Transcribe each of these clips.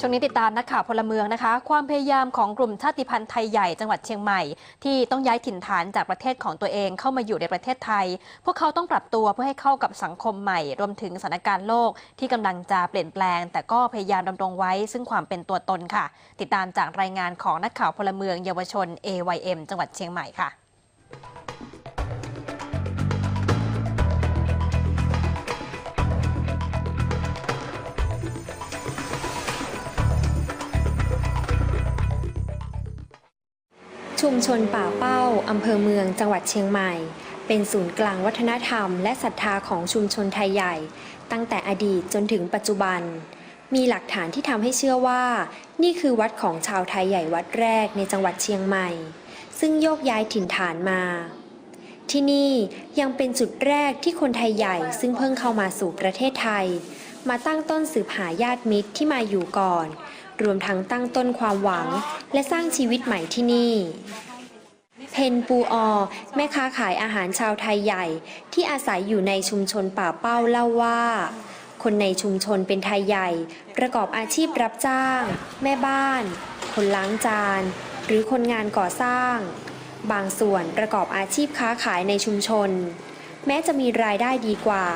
ช่วงนี้ติดตามนักข่าวพลเมืองนะคะ ความพยายามของกลุ่มชาติพันธุ์ไทยใหญ่จังหวัดเชียงใหม่ ที่ต้องย้ายถิ่นฐานจากประเทศของตัวเองเข้ามาอยู่ในประเทศไทย พวกเขาต้องปรับตัวเพื่อให้เข้ากับสังคมใหม่ รวมถึงสถานการณ์โลกที่กำลังจะเปลี่ยนแปลง แต่ก็พยายามดำรงไว้ ซึ่งความเป็นตัวตนค่ะ ติดตามจากรายงานของนักข่าวพลเมืองเยาวชน AYM จังหวัดเชียงใหม่ค่ะ ชุมชนป่าเป้า อำเภอเมือง จังหวัดเชียงใหม่ เป็นศูนย์กลางวัฒนธรรม และศรัทธาของชุมชนไทยใหญ่ ตั้งแต่อดีตจนถึงปัจจุบัน มีหลักฐานที่ทำให้เชื่อว่า นี่คือวัดของชาวไทยใหญ่วัดแรกในจังหวัดเชียงใหม่ ซึ่งโยกย้ายถิ่นฐานมา ที่นี่ยังเป็นจุดแรกที่คนไทยใหญ่ ซึ่งเพิ่งเข้ามาสู่ประเทศไทย มาตั้งต้นสืบหาญาติมิตรที่มาอยู่ก่อน รวมทั้งตั้งต้นความหวัง และสร้างชีวิตใหม่ที่นี่ เพนปูออ แม่ค้าขายอาหารชาวไทยใหญ่ ที่อาศัยอยู่ในชุมชนป่าเป้าเล่าว่า คนในชุมชนเป็นไทยใหญ่ ประกอบอาชีพรับจ้าง แม่บ้าน คนล้างจาน หรือคนงานก่อสร้าง บางส่วนประกอบอาชีพค้าขายในชุมชน แม้จะมีรายได้ดีกว่า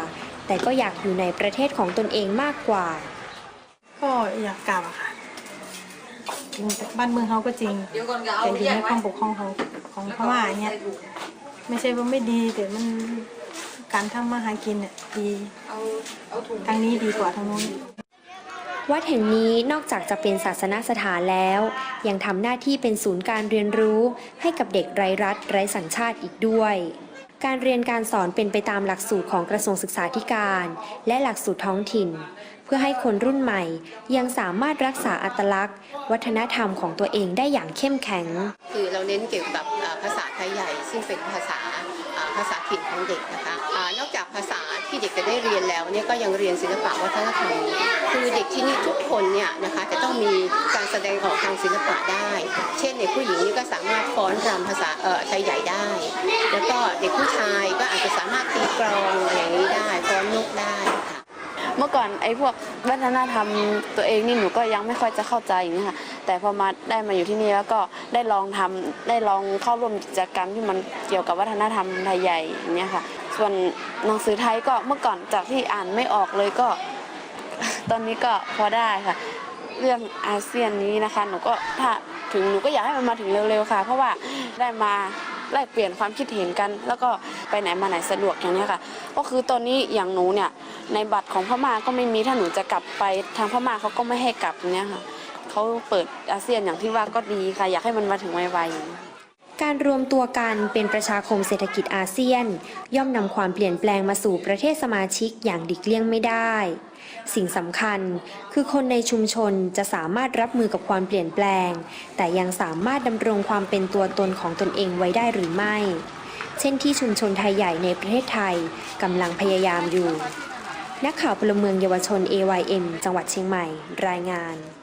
แต่ก็อยากอยู่ในประเทศของตนเองมากกว่า ก็อยากกลับอะค่ะ บ้านเมืองเขาก็จริงแต่อยู่ในความปกครองของของพม่าอย่างเงี้ยไม่ใช่ว่าไม่ดีแต่มันการทำมาหากินเนี่ยดีทางนี้ดีกว่าทางนู้นวัดแห่งนี้นอกจากจะเป็นศาสนสถานแล้ว ยังทำหน้าที่เป็นศูนย์การเรียนรู้ให้กับเด็กไร้รัฐไร้สัญชาติอีกด้วย การเรียนการสอนเป็นไปตามหลักสูตรของกระทรวงศึกษาธิการ และหลักสูตรท้องถิ่น เพื่อให้คนรุ่นใหม่ยังสามารถรักษาอัตลักษณ์ วัฒนธรรมของตัวเองได้อย่างเข้มแข็ง คือเราเน้นเกี่ยวกับภาษาไทยใหญ่ ซึ่งเป็นภาษาภาษาถิ่นของเด็กนะคะอานอกจากภาษาที่เด็กจะได้เรียนแล้วเนี่ยก็ยังเรียนศิลปะวัฒนธรรมคือเด็กที่นี่ทุกคนเนี่ยนะคะจะต้องมีการแสดงออกทางศิลปะได้ เช่นเด็กผู้หญิงนี่ก็สามารถฟ้อนรำภาษาเออไทยใหญ่ได้ แล้วก็เด็กผู้ชายก็อาจจะสามารถตีกลองอะไรนี้ได้ฟ้อนนกได้ค่ะเมื่อก่อนไอ้พวกวัฒนธรรมตัวเองนี่หนูก็ยังไม่ค่อยจะเข้าใจอย่างนี้ค่ะแต่พอมาได้มาอยู่ที่นี่แล้วก็ได้ลองทำได้ลองเข้าร่วมกิจกรรมที่มันเกี่ยวกับวัฒนธรรมไทยใหญ่อย่างนี้ค่ะ ส่วนหนังสือไทยก็เมื่อก่อนจากที่อ่านไม่ออกเลยก็ ตอนนี้ก็พอได้ค่ะ เรื่องอาเซียนนี้นะคะหนูก็ถ้าถึงหนูก็อยากให้มันมาถึงเร็วๆค่ะ เพราะว่าได้มา แลกเปลี่ยนความคิดเห็นกัน แล้วก็ไปไหนมาไหนสะดวกอย่างนี้ค่ะ ก็คือตอนนี้อย่างหนูเนี่ยในบัตรของพม่าก็ไม่มีถ้าหนูจะกลับไปทางพม่าเขาก็ไม่ให้กลับเนี้ยค่ะเขาเปิดอาเซียนอย่างที่ว่าก็ดีค่ะ อยากให้มันมาถึงไวๆ การรวมตัวกันเป็นประชาคมเศรษฐกิจอาเซียน ย่อมนำความเปลี่ยนแปลงมาสู่ประเทศสมาชิกอย่างดิกเลี่ยงไม่ได้ สิ่งสำคัญคือคนในชุมชนจะสามารถรับมือกับความเปลี่ยนแปลง แต่ยังสามารถดำรงความเป็นตัวตนของตนเองไว้ได้หรือไม่ เช่นที่ชุมชนไทยใหญ่ในประเทศไทยกำลังพยายามอยู่ นักข่าวพลเมืองเยาวชน AYM จังหวัดเชียงใหม่ รายงาน